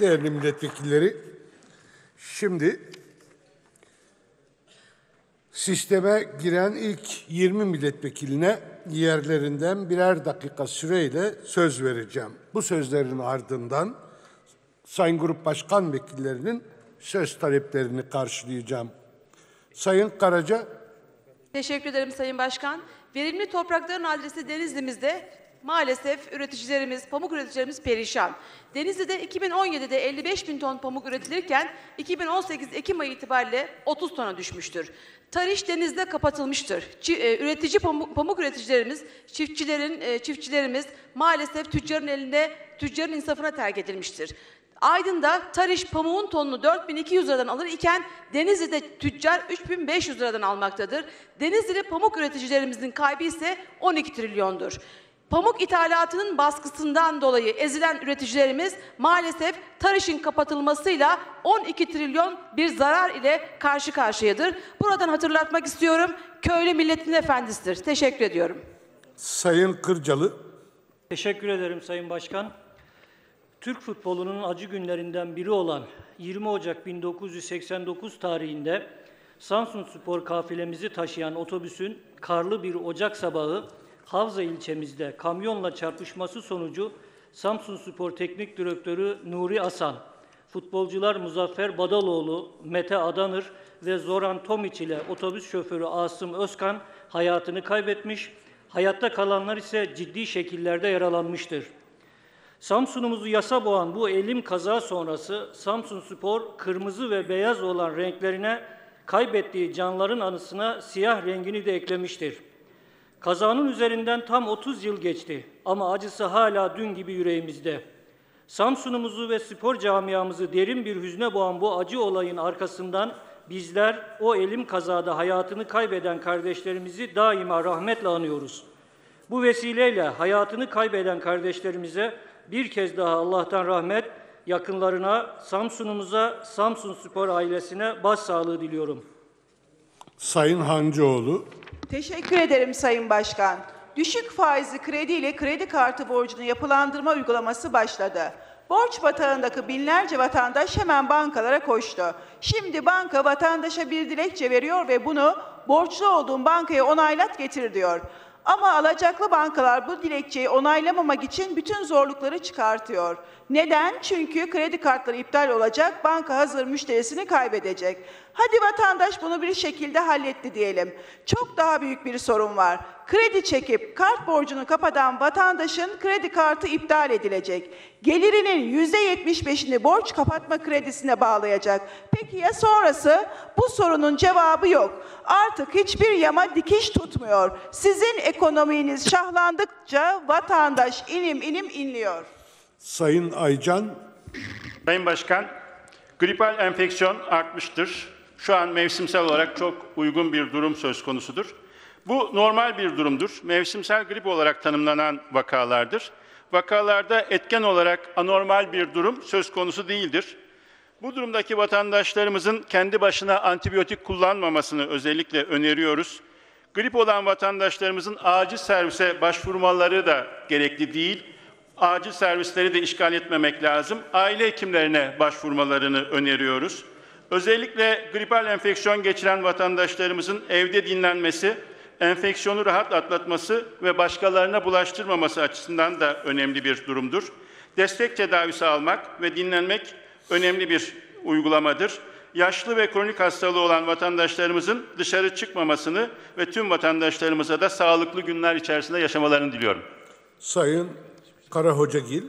Değerli milletvekilleri, şimdi sisteme giren ilk 20 milletvekiline yerlerinden birer dakika süreyle söz vereceğim. Bu sözlerin ardından Sayın Grup Başkan Vekillerinin söz taleplerini karşılayacağım. Sayın Karaca, Teşekkür ederim Sayın Başkan. Verimli toprakların adresi Denizli'mizde maalesef üreticilerimiz, pamuk üreticilerimiz perişan. Denizli'de 2017'de 55 bin ton pamuk üretilirken 2018 Ekim ayı itibariyle 30 tona düşmüştür. Tarış denizde kapatılmıştır. Çi- e, üretici pamuk, pamuk üreticilerimiz, çiftçilerin e, çiftçilerimiz maalesef tüccarın elinde, tüccarın insafına terk edilmiştir. Aydın'da Tarış pamuğun tonunu 4200 liradan alır iken Denizli'de tüccar 3500 liradan almaktadır. Denizli'de pamuk üreticilerimizin kaybı ise 12 trilyondur. Pamuk ithalatının baskısından dolayı ezilen üreticilerimiz maalesef Tarış'ın kapatılmasıyla 12 trilyon bir zarar ile karşı karşıyadır. Buradan hatırlatmak istiyorum. Köylü milletin efendisidir. Teşekkür ediyorum. Sayın Kırcalı, Teşekkür ederim Sayın Başkan. Türk futbolunun acı günlerinden biri olan 20 Ocak 1989 tarihinde Samsun Spor kafilemizi taşıyan otobüsün karlı bir Ocak sabahı Havza ilçemizde kamyonla çarpışması sonucu Samsun Spor Teknik Direktörü Nuri Asan, futbolcular Muzaffer Badaloğlu, Mete Adanır ve Zoran Tomiç ile otobüs şoförü Asım Özkan hayatını kaybetmiş, hayatta kalanlar ise ciddi şekillerde yaralanmıştır. Samsun'umuzu yasa boğan bu elim kaza sonrası Samsun Spor kırmızı ve beyaz olan renklerine kaybettiği canların anısına siyah rengini de eklemiştir. Kazanın üzerinden tam 30 yıl geçti ama acısı hala dün gibi yüreğimizde. Samsun'umuzu ve spor camiamızı derin bir hüzne boğan bu acı olayın arkasından bizler o elim kazada hayatını kaybeden kardeşlerimizi daima rahmetle anıyoruz. Bu vesileyle hayatını kaybeden kardeşlerimize bir kez daha Allah'tan rahmet, yakınlarına, Samsun'umuza, Samsun Spor ailesine başsağlığı diliyorum. Sayın Hancıoğlu, Teşekkür ederim Sayın Başkan. Düşük faizli kredi ile kredi kartı borcunu yapılandırma uygulaması başladı. Borç batağındaki binlerce vatandaş hemen bankalara koştu. Şimdi banka vatandaşa bir dilekçe veriyor ve bunu borçlu olduğun bankaya onaylat getir diyor. Ama alacaklı bankalar bu dilekçeyi onaylamamak için bütün zorlukları çıkartıyor. Neden? Çünkü kredi kartları iptal olacak, banka hazır müşterisini kaybedecek. Hadi vatandaş bunu bir şekilde halletti diyelim. Çok daha büyük bir sorun var. Kredi çekip kart borcunu kapatan vatandaşın kredi kartı iptal edilecek. Gelirinin %75'ini borç kapatma kredisine bağlayacak. Peki ya sonrası? Bu sorunun cevabı yok. Artık hiçbir yama dikiş tutmuyor. Sizin ekonominiz şahlandıkça vatandaş inim inim inliyor. Sayın Aycan, Sayın Başkan, gripal enfeksiyon artmıştır. Şu an mevsimsel olarak çok uygun bir durum söz konusudur. Bu normal bir durumdur. Mevsimsel grip olarak tanımlanan vakalardır. Vakalarda etken olarak anormal bir durum söz konusu değildir. Bu durumdaki vatandaşlarımızın kendi başına antibiyotik kullanmamasını özellikle öneriyoruz. Grip olan vatandaşlarımızın acil servise başvurmaları da gerekli değil. Acil servisleri de işgal etmemek lazım. Aile hekimlerine başvurmalarını öneriyoruz. Özellikle gripal enfeksiyon geçiren vatandaşlarımızın evde dinlenmesi, enfeksiyonu rahat atlatması ve başkalarına bulaştırmaması açısından da önemli bir durumdur. Destek tedavisi almak ve dinlenmek önemli bir uygulamadır. Yaşlı ve kronik hastalığı olan vatandaşlarımızın dışarı çıkmamasını ve tüm vatandaşlarımıza da sağlıklı günler içerisinde yaşamalarını diliyorum. Sayın Karahocagil,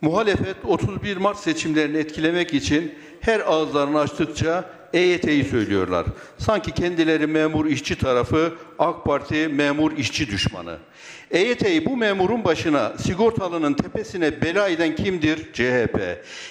Muhalefet 31 Mart seçimlerini etkilemek için her ağızlarını açtıkça EYT'yi söylüyorlar. Sanki kendileri memur işçi tarafı, AK Parti memur işçi düşmanı. EYT'yi bu memurun başına, sigortalının tepesine bela eden kimdir? CHP.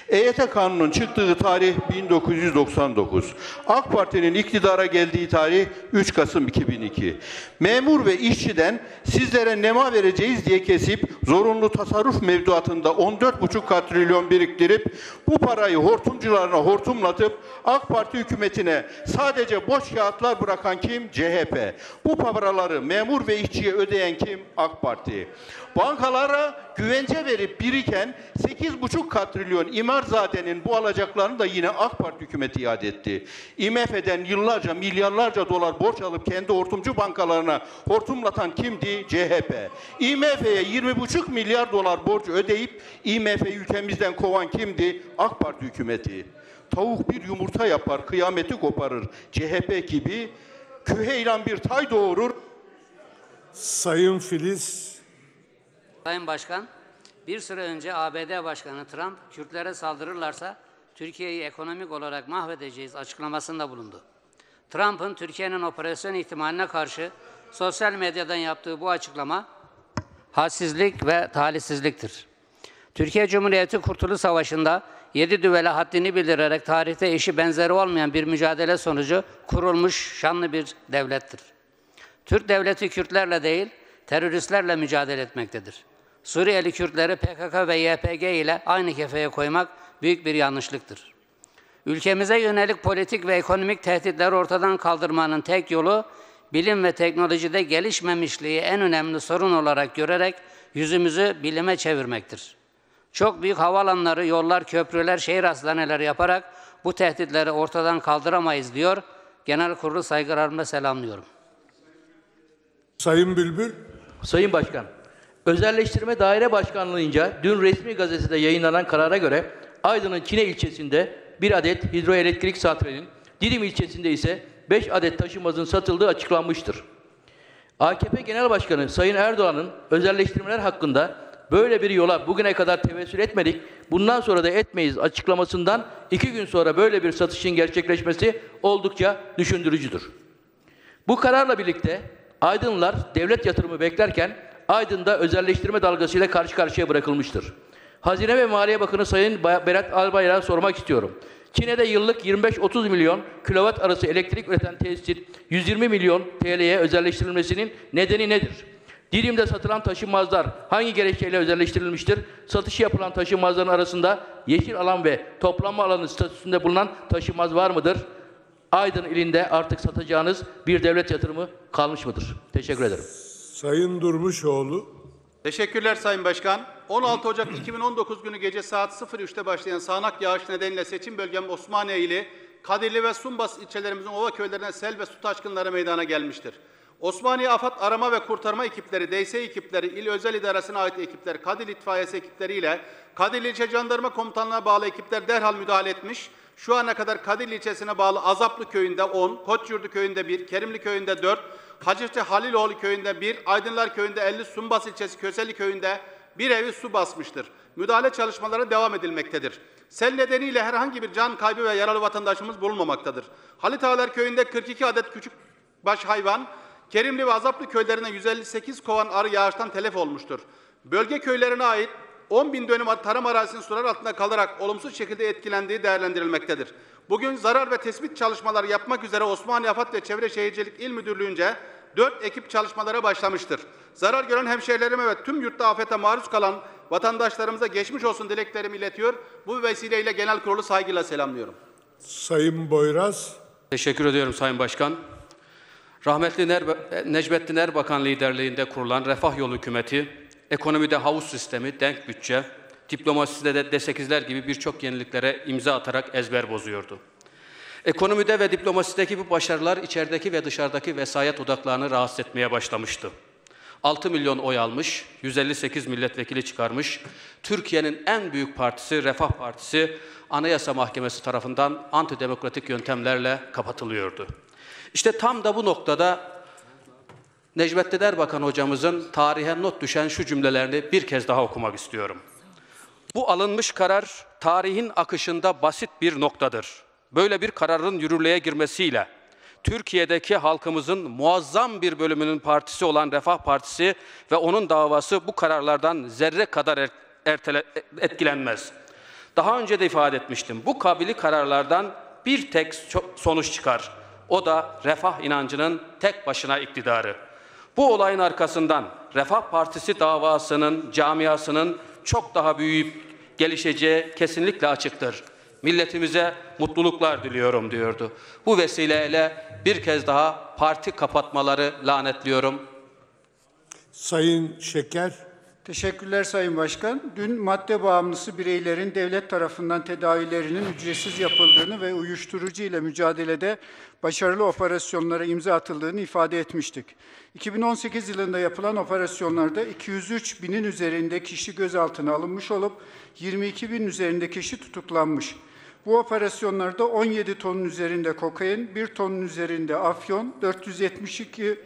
EYT kanunun çıktığı tarih 1999. AK Parti'nin iktidara geldiği tarih 3 Kasım 2002. Memur ve işçiden sizlere nema vereceğiz diye kesip zorunlu tasarruf mevduatında 14,5 katrilyon biriktirip bu parayı hortumcularına hortumlatıp AK Parti hükümetine sadece boş kağıtlar bırakan kim? CHP. Bu Bu paraları memur ve işçiye ödeyen kim? AK Parti. Bankalara güvence verip biriken 8,5 katrilyon İmarzade'nin bu alacaklarını da yine AK Parti hükümeti iade etti. IMF'den yıllarca milyarlarca dolar borç alıp kendi hortumcu bankalarına hortumlatan kimdi? CHP. IMF'ye 20,5 milyar dolar borç ödeyip IMF'yi ülkemizden kovan kimdi? AK Parti hükümeti. Tavuk bir yumurta yapar, kıyameti koparır. CHP gibi küheylan bir tay doğurur. Sayın Filiz Sayın Başkan, bir süre önce ABD Başkanı Trump, Kürtlere saldırırlarsa Türkiye'yi ekonomik olarak mahvedeceğiz açıklamasında bulundu. Trump'ın Türkiye'nin operasyon ihtimaline karşı sosyal medyadan yaptığı bu açıklama hadsizlik ve talihsizliktir. Türkiye Cumhuriyeti Kurtuluş Savaşı'nda yedi düvele haddini bildirerek tarihte eşi benzeri olmayan bir mücadele sonucu kurulmuş şanlı bir devlettir. Türk devleti Kürtlerle değil, teröristlerle mücadele etmektedir. Suriyeli Kürtleri PKK ve YPG ile aynı kefeye koymak büyük bir yanlışlıktır. Ülkemize yönelik politik ve ekonomik tehditleri ortadan kaldırmanın tek yolu, bilim ve teknolojide gelişmemişliği en önemli sorun olarak görerek yüzümüzü bilime çevirmektir. Çok büyük havaalanları, yollar, köprüler, şehir hastaneleri yaparak bu tehditleri ortadan kaldıramayız diyor. Genel kurulu saygılarımla selamlıyorum. Sayın Bülbül Sayın Başkan, Özelleştirme Daire Başkanlığı'nca dün resmi gazetede yayınlanan karara göre Aydın'ın Çine ilçesinde bir adet hidroelektrik santralinin, Didim ilçesinde ise 5 adet taşımazın satıldığı açıklanmıştır. AKP Genel Başkanı Sayın Erdoğan'ın özelleştirmeler hakkında böyle bir yola bugüne kadar tevessül etmedik, bundan sonra da etmeyiz açıklamasından iki gün sonra böyle bir satışın gerçekleşmesi oldukça düşündürücüdür. Bu kararla birlikte Aydınlılar devlet yatırımı beklerken Aydın'da özelleştirme dalgasıyla karşı karşıya bırakılmıştır. Hazine ve Maliye Bakanı Sayın Berat Albayrak'a sormak istiyorum. Çin'de yıllık 25-30 milyon kilowatt arası elektrik üreten tesisin 120 milyon TL'ye özelleştirilmesinin nedeni nedir? Dilim'de satılan taşınmazlar hangi gerekçeyle özelleştirilmiştir? Satışı yapılan taşınmazların arasında yeşil alan ve toplanma alanı statüsünde bulunan taşınmaz var mıdır? Aydın ilinde artık satacağınız bir devlet yatırımı kalmış mıdır? Teşekkür ederim. Sayın Durmuşoğlu Teşekkürler Sayın Başkan. 16 Ocak 2019 günü gece saat 03'te başlayan sağanak yağış nedeniyle seçim bölgem Osmaniye ili Kadirli ve Sumbas ilçelerimizin ova köylerine sel ve su taşkınları meydana gelmiştir. Osmaniye Afat Arama ve Kurtarma ekipleri, DS ekipleri, il özel idaresine ait ekipler, Kadirli İtfaiyesi ekipleriyle Kadirli İlçe Jandarma Komutanlığı'na bağlı ekipler derhal müdahale etmiş. Şu ana kadar Kadirli ilçesine bağlı Azaplı köyünde 10, Koçyurdu köyünde 1, Kerimli köyünde 4, Hacıçlı Haliloğlu köyünde 1, Aydınlar köyünde 50, Sumbas ilçesi Köseli köyünde bir evi su basmıştır. Müdahale çalışmaları devam edilmektedir. Sel nedeniyle herhangi bir can kaybı ve yaralı vatandaşımız bulunmamaktadır. Halit Ağalar köyünde 42 adet küçük baş hayvan, Kerimli ve Azaplı köylerine 158 kovan arı yağıştan telef olmuştur. Bölge köylerine ait 10 bin dönüm tarım arazisinin sular altında kalarak olumsuz şekilde etkilendiği değerlendirilmektedir. Bugün zarar ve tespit çalışmaları yapmak üzere Osmaniye Afat ve Çevre Şehircilik İl Müdürlüğü'nce 4 ekip çalışmalara başlamıştır. Zarar gören hemşehrilerime ve tüm yurtta afete maruz kalan vatandaşlarımıza geçmiş olsun dileklerimi iletiyor. Bu vesileyle genel kurulu saygıyla selamlıyorum. Sayın Boyraz Teşekkür ediyorum Sayın Başkan. Rahmetli Necmettin Erbakan liderliğinde kurulan Refah Yolu Hükümeti, ekonomide havuz sistemi, denk bütçe, diplomaside de D8'ler gibi birçok yeniliklere imza atarak ezber bozuyordu. Ekonomide ve diplomasideki bu başarılar içerideki ve dışarıdaki vesayet odaklarını rahatsız etmeye başlamıştı. 6 milyon oy almış, 158 milletvekili çıkarmış, Türkiye'nin en büyük partisi Refah Partisi Anayasa Mahkemesi tarafından antidemokratik yöntemlerle kapatılıyordu. İşte tam da bu noktada Necmettin Erbakan hocamızın tarihe not düşen şu cümlelerini bir kez daha okumak istiyorum. Bu alınmış karar tarihin akışında basit bir noktadır. Böyle bir kararın yürürlüğe girmesiyle Türkiye'deki halkımızın muazzam bir bölümünün partisi olan Refah Partisi ve onun davası bu kararlardan zerre kadar er- ertele, etkilenmez. Daha önce de ifade etmiştim. Bu kabili kararlardan bir tek so- sonuç çıkar. O da refah inancının tek başına iktidarı. Bu olayın arkasından Refah Partisi davasının, camiasının çok daha büyüyüp gelişeceği kesinlikle açıktır. Milletimize mutluluklar diliyorum diyordu. Bu vesileyle bir kez daha parti kapatmaları lanetliyorum. Sayın Şeker, Teşekkürler Sayın Başkan. Dün madde bağımlısı bireylerin devlet tarafından tedavilerinin ücretsiz yapıldığını ve uyuşturucu ile mücadelede başarılı operasyonlara imza atıldığını ifade etmiştik. 2018 yılında yapılan operasyonlarda 203 binin üzerinde kişi gözaltına alınmış olup 22 bin üzerinde kişi tutuklanmış. Bu operasyonlarda 17 tonun üzerinde kokain, 1 tonun üzerinde afyon, 472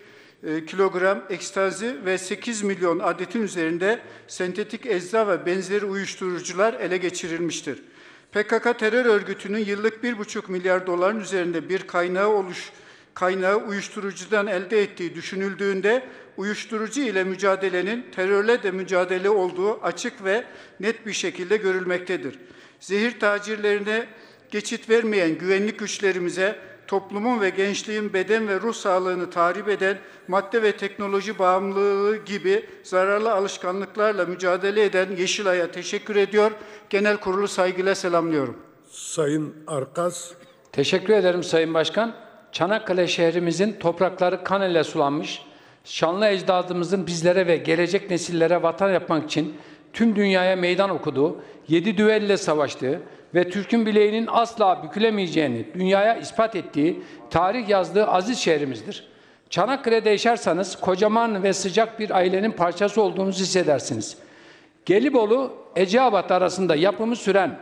e, kilogram ekstazi ve 8 milyon adetin üzerinde sentetik ecza ve benzeri uyuşturucular ele geçirilmiştir. PKK terör örgütünün yıllık 1,5 milyar doların üzerinde bir kaynağı oluş kaynağı uyuşturucudan elde ettiği düşünüldüğünde uyuşturucu ile mücadelenin terörle de mücadele olduğu açık ve net bir şekilde görülmektedir. Zehir tacirlerine geçit vermeyen güvenlik güçlerimize toplumun ve gençliğin beden ve ruh sağlığını tahrip eden madde ve teknoloji bağımlılığı gibi zararlı alışkanlıklarla mücadele eden Yeşilay'a teşekkür ediyor. Genel kurulu saygıyla selamlıyorum. Sayın Arkas, Teşekkür ederim Sayın Başkan. Çanakkale şehrimizin toprakları kan ile sulanmış, şanlı ecdadımızın bizlere ve gelecek nesillere vatan yapmak için tüm dünyaya meydan okuduğu, yedi düvelle savaştığı ve Türk'ün bileğinin asla bükülemeyeceğini dünyaya ispat ettiği, tarih yazdığı aziz şehrimizdir. Çanakkale'de yaşarsanız kocaman ve sıcak bir ailenin parçası olduğunuzu hissedersiniz. Gelibolu, Eceabat arasında yapımı süren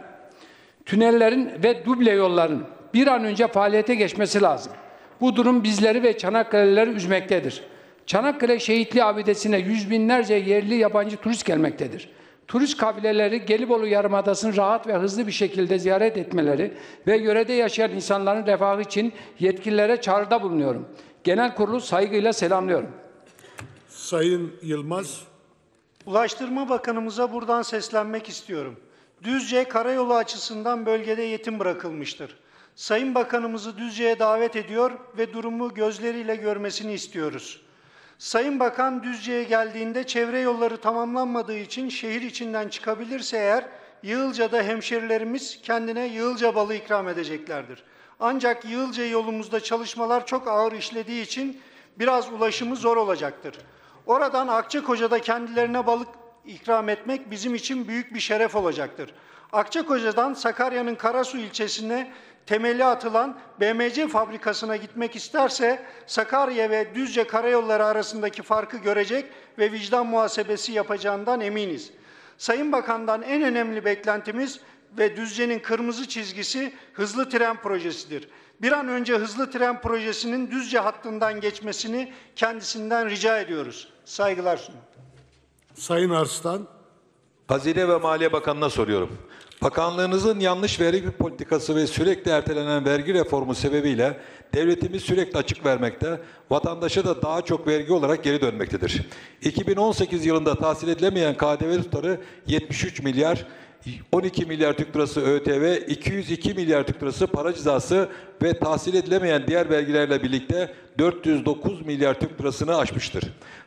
tünellerin ve duble yolların bir an önce faaliyete geçmesi lazım. Bu durum bizleri ve Çanakkale'lileri üzmektedir. Çanakkale Şehitli Abidesi'ne yüz binlerce yerli yabancı turist gelmektedir. Turist kabileleri Gelibolu Yarımadası'nı rahat ve hızlı bir şekilde ziyaret etmeleri ve yörede yaşayan insanların refahı için yetkililere çağrıda bulunuyorum. Genel kurulu saygıyla selamlıyorum. Sayın Yılmaz, Ulaştırma Bakanımıza buradan seslenmek istiyorum. Düzce karayolu açısından bölgede yetim bırakılmıştır. Sayın Bakanımızı Düzce'ye davet ediyor ve durumu gözleriyle görmesini istiyoruz. Sayın Bakan Düzce'ye geldiğinde çevre yolları tamamlanmadığı için şehir içinden çıkabilirse eğer Yığılca'da hemşerilerimiz kendine Yığılca balı ikram edeceklerdir. Ancak Yığılca yolumuzda çalışmalar çok ağır işlediği için biraz ulaşımı zor olacaktır. Oradan Akçakoca'da kendilerine balık ikram etmek bizim için büyük bir şeref olacaktır. Akçakoca'dan Sakarya'nın Karasu ilçesine temeli atılan BMC fabrikasına gitmek isterse Sakarya ve Düzce karayolları arasındaki farkı görecek ve vicdan muhasebesi yapacağından eminiz. Sayın Bakan'dan en önemli beklentimiz ve Düzce'nin kırmızı çizgisi hızlı tren projesidir. Bir an önce hızlı tren projesinin Düzce hattından geçmesini kendisinden rica ediyoruz. Saygılar sunuyorum. Sayın Arslan, Hazine ve Maliye Bakanı'na soruyorum. Bakanlığınızın yanlış vergi politikası ve sürekli ertelenen vergi reformu sebebiyle devletimiz sürekli açık vermekte, vatandaşa da daha çok vergi olarak geri dönmektedir. 2018 yılında tahsil edilemeyen KDV tutarı 73 milyar, 12 milyar Türk lirası ÖTV, 202 milyar Türk lirası para cezası ve tahsil edilemeyen diğer vergilerle birlikte 409 milyar Türk lirasını aşmıştır.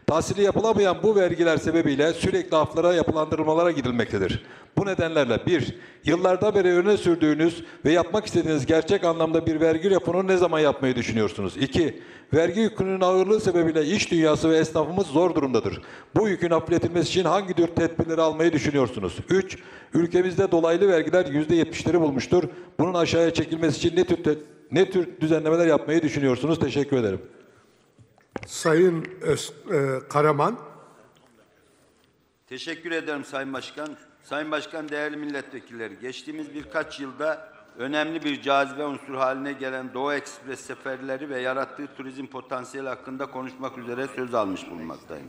Tahsili yapılamayan bu vergiler sebebiyle sürekli aflara yapılandırmalara gidilmektedir. Bu nedenlerle bir, yıllardan beri öne sürdüğünüz ve yapmak istediğiniz gerçek anlamda bir vergi reformunu ne zaman yapmayı düşünüyorsunuz? İki, vergi yükünün ağırlığı sebebiyle iş dünyası ve esnafımız zor durumdadır. Bu yükün hafifletilmesi için hangi tür tedbirleri almayı düşünüyorsunuz? Üç, ülkemizde dolaylı vergiler yüzde yetmişleri bulmuştur. Bunun aşağıya çekilmesi için ne tür, ne tür düzenlemeler yapmayı düşünüyorsunuz? Teşekkür ederim. Sayın Öz, e, Karaman, Teşekkür ederim Sayın Başkan. Sayın Başkan, değerli milletvekilleri, geçtiğimiz birkaç yılda önemli bir cazibe unsuru haline gelen Doğu Ekspres seferleri ve yarattığı turizm potansiyeli hakkında konuşmak üzere söz almış bulunmaktayım.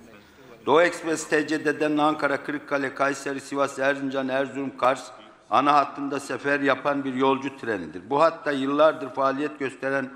Doğu Ekspres TCD'den Ankara, Kırıkkale, Kayseri, Sivas, Erzincan, Erzurum, Kars ana hattında sefer yapan bir yolcu trenidir. Bu hatta yıllardır faaliyet gösteren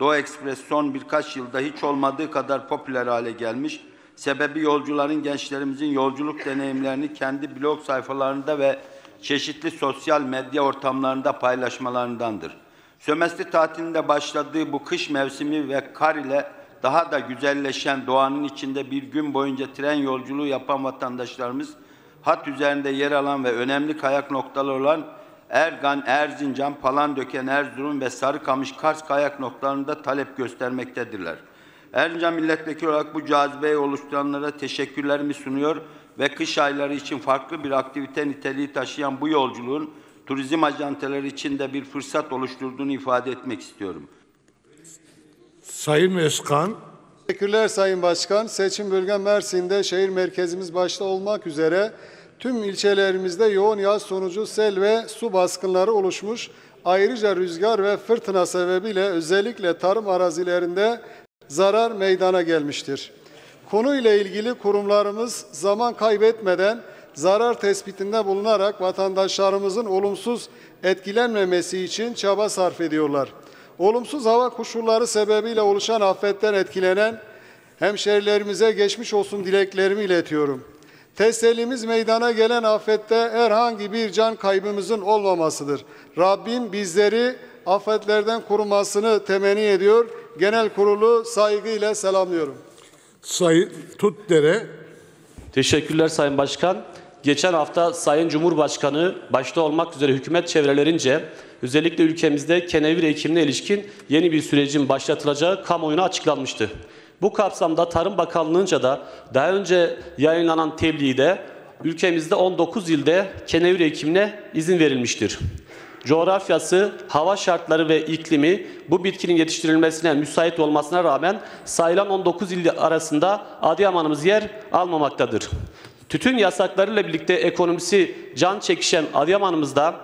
Doğu Ekspres son birkaç yılda hiç olmadığı kadar popüler hale gelmiş. Sebebi yolcuların gençlerimizin yolculuk deneyimlerini kendi blog sayfalarında ve çeşitli sosyal medya ortamlarında paylaşmalarındandır. Sömestr tatilinde başladığı bu kış mevsimi ve kar ile daha da güzelleşen doğanın içinde bir gün boyunca tren yolculuğu yapan vatandaşlarımız hat üzerinde yer alan ve önemli kayak noktaları olan Ergan, Erzincan, Palandöken, Erzurum ve Sarıkamış, Kars kayak noktalarında talep göstermektedirler. Erzincan milletvekili olarak bu cazibeyi oluşturanlara teşekkürlerimi sunuyor ve kış ayları için farklı bir aktivite niteliği taşıyan bu yolculuğun turizm ajanteleri için de bir fırsat oluşturduğunu ifade etmek istiyorum. Sayın Özkan, Teşekkürler Sayın Başkan. Seçim bölgem Mersin'de şehir merkezimiz başta olmak üzere tüm ilçelerimizde yoğun yağış sonucu sel ve su baskınları oluşmuş. Ayrıca rüzgar ve fırtına sebebiyle özellikle tarım arazilerinde zarar meydana gelmiştir. Konuyla ilgili kurumlarımız zaman kaybetmeden zarar tespitinde bulunarak vatandaşlarımızın olumsuz etkilenmemesi için çaba sarf ediyorlar. Olumsuz hava koşulları sebebiyle oluşan afetten etkilenen hemşerilerimize geçmiş olsun dileklerimi iletiyorum. Tesellimiz meydana gelen afette herhangi bir can kaybımızın olmamasıdır. Rabbim bizleri afetlerden korumasını temenni ediyor. Genel kurulu saygıyla selamlıyorum. Sayın Tutdere, Teşekkürler Sayın Başkan. Geçen hafta Sayın Cumhurbaşkanı başta olmak üzere hükümet çevrelerince özellikle ülkemizde kenevir ekimine ilişkin yeni bir sürecin başlatılacağı kamuoyuna açıklanmıştı. Bu kapsamda Tarım Bakanlığı'nca da daha önce yayınlanan tebliğde ülkemizde 19 ilde kenevir ekimine izin verilmiştir. Coğrafyası, hava şartları ve iklimi bu bitkinin yetiştirilmesine müsait olmasına rağmen sayılan 19 il arasında Adıyaman'ımız yer almamaktadır. Tütün yasaklarıyla birlikte ekonomisi can çekişen Adıyaman'ımızda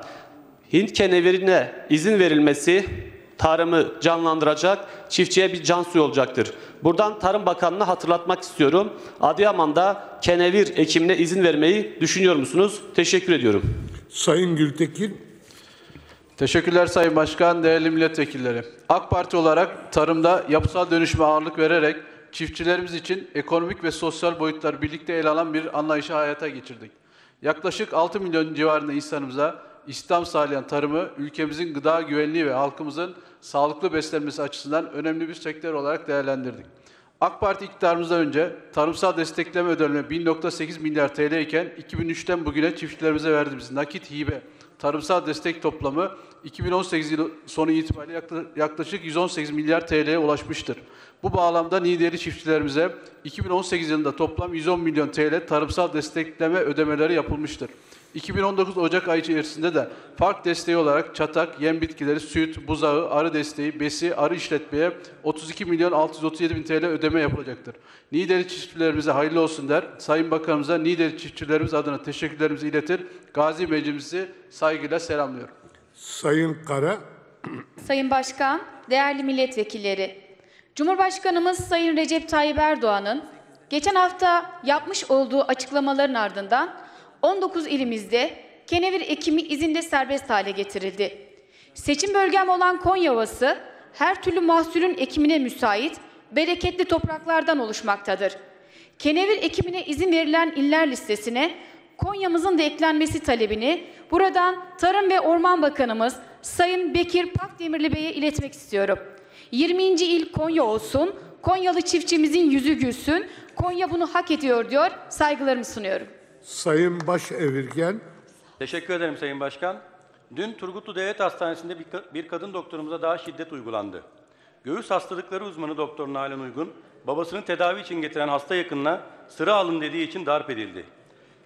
Hint kenevirine izin verilmesi tarımı canlandıracak, çiftçiye bir can suyu olacaktır. Buradan Tarım Bakanlığı'na hatırlatmak istiyorum. Adıyaman'da kenevir ekimine izin vermeyi düşünüyor musunuz? Teşekkür ediyorum. Sayın Gültekin, Teşekkürler Sayın Başkan, değerli milletvekilleri. AK Parti olarak tarımda yapısal dönüşüme ağırlık vererek çiftçilerimiz için ekonomik ve sosyal boyutlar birlikte ele alan bir anlayışı hayata geçirdik. Yaklaşık 6 milyon civarında insanımıza istihdam sağlayan tarımı ülkemizin gıda güvenliği ve halkımızın sağlıklı beslenmesi açısından önemli bir sektör olarak değerlendirdik. AK Parti iktidarımızdan önce tarımsal destekleme ödülüne 1.8 milyar TL iken 2003'ten bugüne çiftçilerimize verdiğimiz nakit hibe tarımsal destek toplamı 2018 yılı sonu itibariyle yakla- yaklaşık 118 milyar TL'ye ulaşmıştır. Bu bağlamda Niğdeli çiftçilerimize 2018 yılında toplam 110 milyon TL tarımsal destekleme ödemeleri yapılmıştır. 2019 Ocak ayı içerisinde de fark desteği olarak çatak, yem bitkileri, süt, buzağı, arı desteği, besi, arı işletmeye 32 milyon 637 bin TL ödeme yapılacaktır. Niğdeli çiftçilerimize hayırlı olsun der. Sayın Bakanımıza Niğdeli çiftçilerimiz adına teşekkürlerimizi iletir. Gazi Meclisimizi saygıyla selamlıyorum. Sayın Kara, Sayın Başkan, değerli milletvekilleri, Cumhurbaşkanımız Sayın Recep Tayyip Erdoğan'ın geçen hafta yapmış olduğu açıklamaların ardından 19 ilimizde kenevir ekimi izinde serbest hale getirildi. Seçim bölgem olan Konya Ovası her türlü mahsulün ekimine müsait bereketli topraklardan oluşmaktadır. Kenevir ekimine izin verilen iller listesine Konya'mızın da eklenmesi talebini buradan Tarım ve Orman Bakanımız Sayın Bekir Pakdemirli Bey'e iletmek istiyorum. 20. il Konya olsun, Konyalı çiftçimizin yüzü gülsün, Konya bunu hak ediyor diyor, saygılarımı sunuyorum. Sayın Başevirgen, Teşekkür ederim Sayın Başkan. Dün Turgutlu Devlet Hastanesi'nde bir, bir kadın doktorumuza daha şiddet uygulandı. Göğüs hastalıkları uzmanı doktor Nalan Uygun, babasını tedavi için getiren hasta yakınına sıra alın dediği için darp edildi.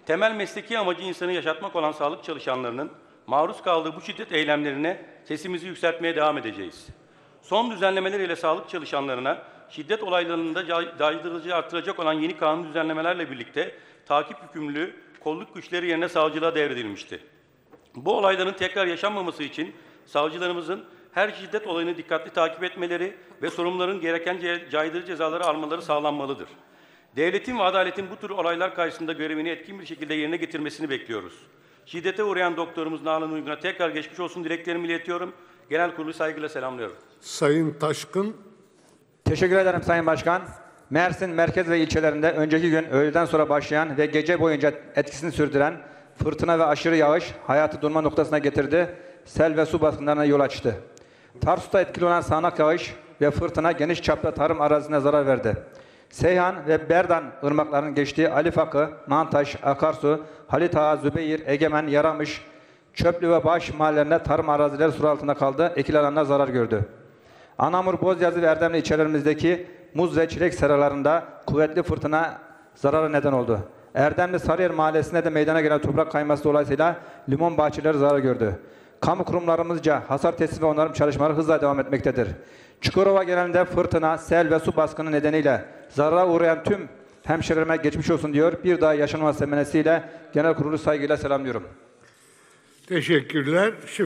Temel mesleki amacı insanı yaşatmak olan sağlık çalışanlarının maruz kaldığı bu şiddet eylemlerine sesimizi yükseltmeye devam edeceğiz. Son düzenlemeler ile sağlık çalışanlarına şiddet olaylarında cay- caydırıcı artıracak olan yeni kanun düzenlemelerle birlikte takip yükümlülüğü kolluk güçleri yerine savcılığa devredilmişti. Bu olayların tekrar yaşanmaması için savcılarımızın her şiddet olayını dikkatli takip etmeleri ve sorumluların gereken caydırıcı cezaları almaları sağlanmalıdır. Devletin ve adaletin bu tür olaylar karşısında görevini etkin bir şekilde yerine getirmesini bekliyoruz. Şiddete uğrayan doktorumuz Nalan Uygun'a tekrar geçmiş olsun dileklerimi iletiyorum. Genel kurulu saygıyla selamlıyorum. Sayın Taşkın, Teşekkür ederim Sayın Başkan. Mersin merkez ve ilçelerinde önceki gün öğleden sonra başlayan ve gece boyunca etkisini sürdüren fırtına ve aşırı yağış hayatı durma noktasına getirdi. Sel ve su baskınlarına yol açtı. Tarsus'ta etkili olan sağanak yağış ve fırtına geniş çapta tarım arazisine zarar verdi. Seyhan ve Berdan ırmaklarının geçtiği Ali Fakı, Mantaş, Akarsu, Halit Ağa, Zübeyir, Egemen, Yaramış, Çöplü ve Bağış mahallelerinde tarım arazileri sur altında kaldı, ekil alanlar zarar gördü. Anamur, Bozyazı ve Erdemli ilçelerimizdeki muz ve çilek seralarında kuvvetli fırtına zarara neden oldu. Erdemli Sarıyer mahallesinde de meydana gelen toprak kayması dolayısıyla limon bahçeleri zarar gördü. Kamu kurumlarımızca hasar tespit ve onarım çalışmaları hızla devam etmektedir. Çukurova genelinde fırtına, sel ve su baskını nedeniyle zarara uğrayan tüm hemşehrilerime geçmiş olsun diyor. Bir daha yaşanması temenisiyle genel kurulu saygıyla selamlıyorum. Teşekkürler. Şimdi